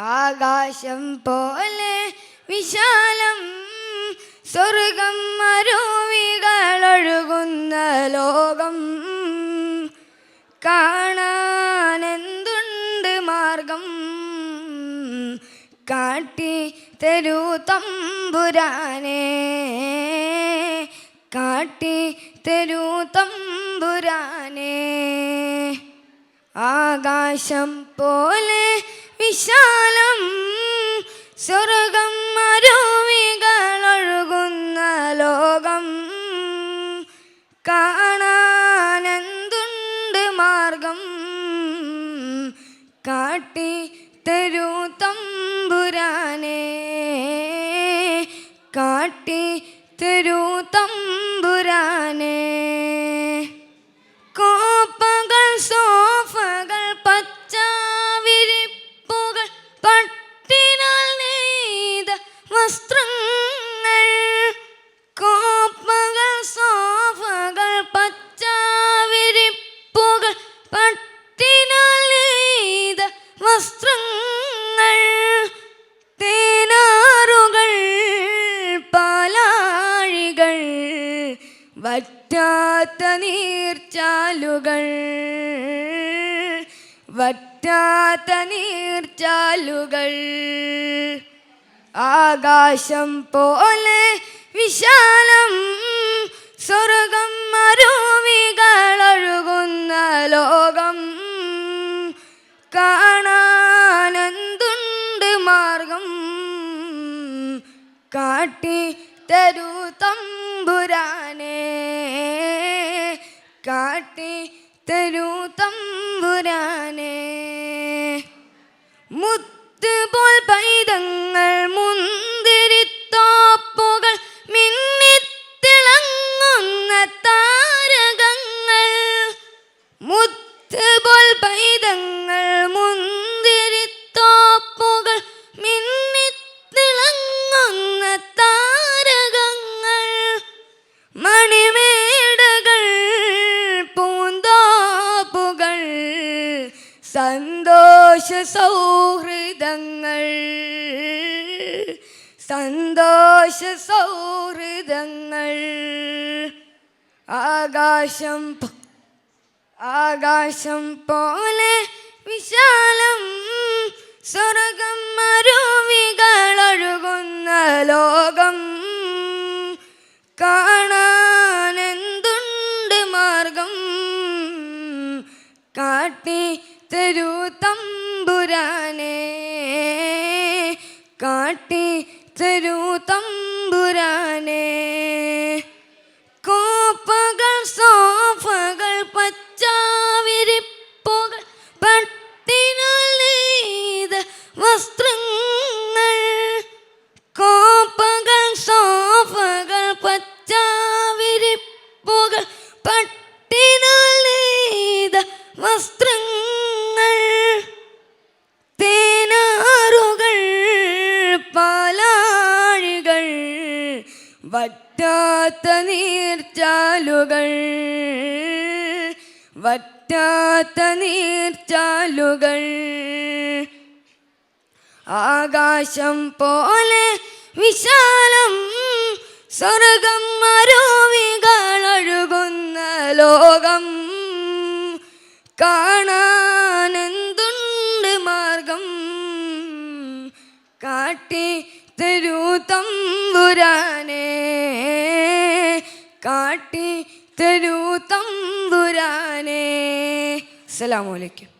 ആകാശം പോലെ വിശാലം സ്വർഗം അരുവികളൊഴുകുന്ന ലോകം. കാണാനെന്തുണ്ട് മാർഗം? കാട്ടി തരൂ തമ്പുരാനെ. കാട്ടി തരൂ തമ്പുരാനെ. ആകാശം പോലെ വിശാലം. സ്വർഗം മരുവികളൊഴുകുന്ന ലോകം. കാണാനെന്തുണ്ട് മാർഗം? കാട്ടി തരൂ തമ്പുരാനേ. കാട്ടി തരൂ തമ്പുരാനെ. വറ്റാത്ത നീർച്ചാലുകൾ വറ്റാത്ത നീർച്ചാലുകൾ. ആകാശം പോലെ വിശാലം സ്വർഗം മരുവികളൊഴുകുന്ന ലോകം. കാണാനെന്തുണ്ട് മാർഗം? കാട്ടി തരൂ തമ്പുരാനെ കാട്ടി തരൂ സൗഹൃദങ്ങൾ സന്തോഷ സൗഹൃദങ്ങൾ. ആകാശം ആകാശം പോലെ വിശാലം സ്വർഗം മരുവികളൊഴുകുന്ന ലോകം. കാണാനെന്തുണ്ട് മാർഗം? കാട്ടി തരൂ തമ്പുരാനെ കാട്ടി തരൂ തമ്പുരാനെ. വറ്റാത്ത നീർച്ചാലുകൾ വറ്റാത്ത നീർച്ചാലുകൾ. ആകാശം പോലെ വിശാലം സ്വർഗം അരുവികളൊഴുകുന്ന ലോകം. കാണാനെന്തുണ്ട് കാട്ടി തരൂ തമ്പുരാനേ. അസ്സലാമു അലൈക്കും.